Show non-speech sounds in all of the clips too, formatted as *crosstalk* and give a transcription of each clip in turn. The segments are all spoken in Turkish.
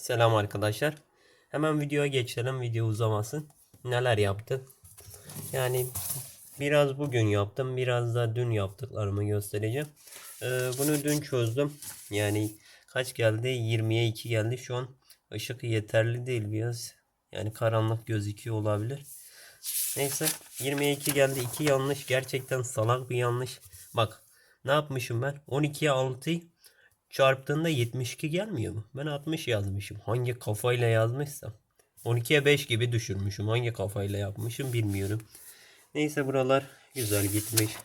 Selam arkadaşlar. Hemen videoya geçelim. Video uzamasın. Neler yaptı? Yani biraz bugün yaptım. Biraz da dün yaptıklarımı göstereceğim. Ee, bunu dün çözdüm. Yani kaç geldi? 20'ye 2 geldi. Şu an ışık yeterli değil biraz. Yani karanlık gözüküyor olabilir. Neyse 20'ye 2 geldi. 2 yanlış. Gerçekten salak bir yanlış. Bak ne yapmışım ben? 12'ye 6'yı çarptığında 72 gelmiyor mu? Ben 60 yazmışım. Hangi kafayla yazmışsam. 12'ye 5 gibi düşürmüşüm. Hangi kafayla yapmışım bilmiyorum. Neyse buralar güzel gitmiş.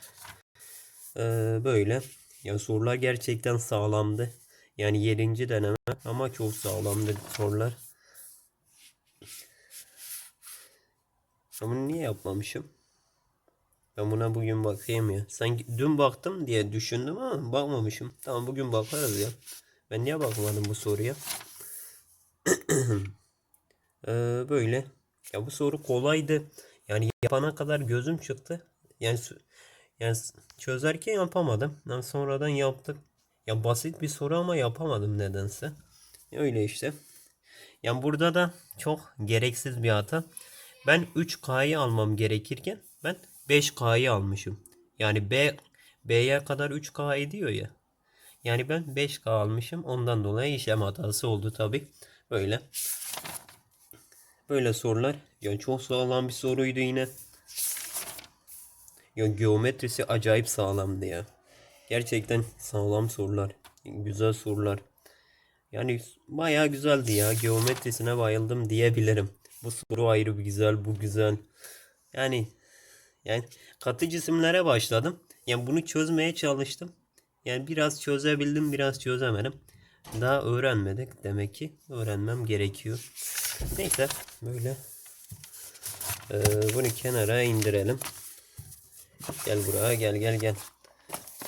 Ee, böyle. Ya sorular gerçekten sağlamdı. Yani 7. deneme ama çok sağlamdı sorular. Ama niye yapmamışım? Ben buna bugün bakayım ya. Sanki dün baktım diye düşündüm ama bakmamışım. Tamam bugün bakarız ya. Ben niye bakmadım bu soruya? *clears throat* Ee, böyle. Ya bu soru kolaydı. Yani yapana kadar gözüm çıktı. Yani yani çözerken yapamadım. Yani sonradan yaptık. Ya basit bir soru ama yapamadım nedense. Öyle işte. Yani burada da çok gereksiz bir hata. Ben 3K'yı almam gerekirken ben 5K'yı almışım. Yani B B'ye kadar 3K ediyor ya. Yani ben 5K almışım. Ondan dolayı işlem hatası oldu tabi. Böyle. Böyle sorular. Yani çok sağlam bir soruydu yine. Ya geometrisi acayip sağlamdı ya. Gerçekten sağlam sorular. Güzel sorular. Yani bayağı güzeldi ya. Geometrisine bayıldım diyebilirim. Bu soru ayrı bir güzel, bu güzel. Yani yani katı cisimlere başladım. Yani bunu çözmeye çalıştım. Yani biraz çözebildim, biraz çözemedim. Daha öğrenmedik demek ki. Öğrenmem gerekiyor. Neyse böyle. Ee, bunu kenara indirelim. Gel buraya gel gel gel.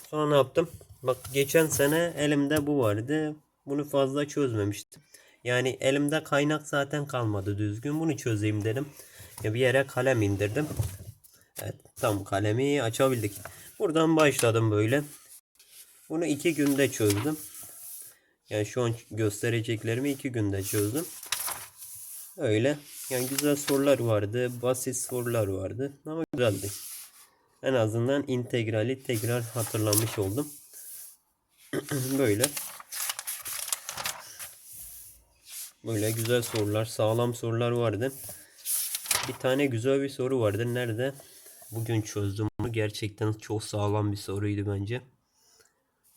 Sonra ne yaptım? Bak geçen sene elimde bu vardı. Bunu fazla çözmemiştim. Yani elimde kaynak zaten kalmadı düzgün. Bunu çözeyim dedim. Ya bir yere kalem indirdim. Evet tam kalemi açabildik. Buradan başladım böyle. Bunu iki günde çözdüm. Yani şu an göstereceklerimi iki günde çözdüm. Öyle. Yani güzel sorular vardı. Basit sorular vardı. Ama güzeldi. En azından integrali tekrar hatırlamış oldum. *clears throat* Böyle. Böyle güzel sorular, sağlam sorular vardı. Bir tane güzel bir soru vardı. Nerede? Bugün çözdüm bunu. Gerçekten çok sağlam bir soruydu bence.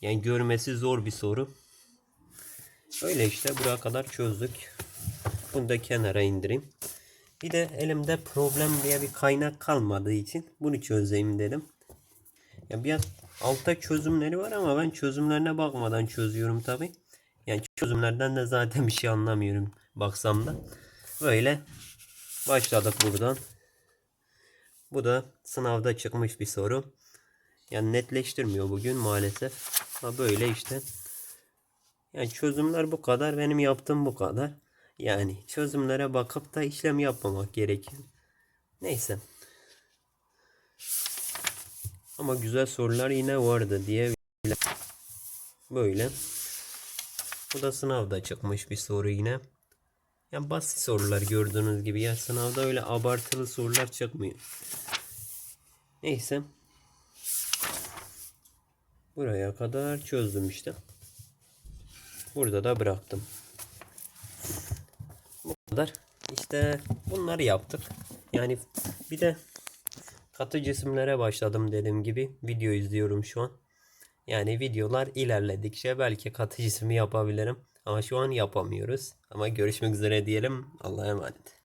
Yani görmesi zor bir soru. Öyle işte buraya kadar çözdük. Bunu da kenara indireyim. Bir de elimde problem diye bir kaynak kalmadığı için bunu çözeyim dedim. Ya biraz altta çözümleri var ama ben çözümlerine bakmadan çözüyorum tabi. Yani çözümlerden de zaten bir şey anlamıyorum baksam da. Böyle başladık buradan. Bu da sınavda çıkmış bir soru. Yani netleştirmiyor bugün maalesef. Ha böyle işte. Yani çözümler bu kadar. Benim yaptığım bu kadar. Yani çözümlere bakıp da işlem yapmamak gerekiyor. Neyse. Ama güzel sorular yine vardı diye böyle. Bu da sınavda çıkmış bir soru yine. Yani basit sorular gördüğünüz gibi ya sınavda öyle abartılı sorular çıkmıyor. Neyse. Buraya kadar çözdüm işte. Burada da bıraktım. Bu kadar. İşte bunları yaptık. Yani bir de katı cisimlere başladım dediğim gibi. Video izliyorum şu an. Yani videolar ilerledikçe belki katı cismi yapabilirim. Ama şu an yapamıyoruz. Ama görüşmek üzere diyelim. Allah'a emanet.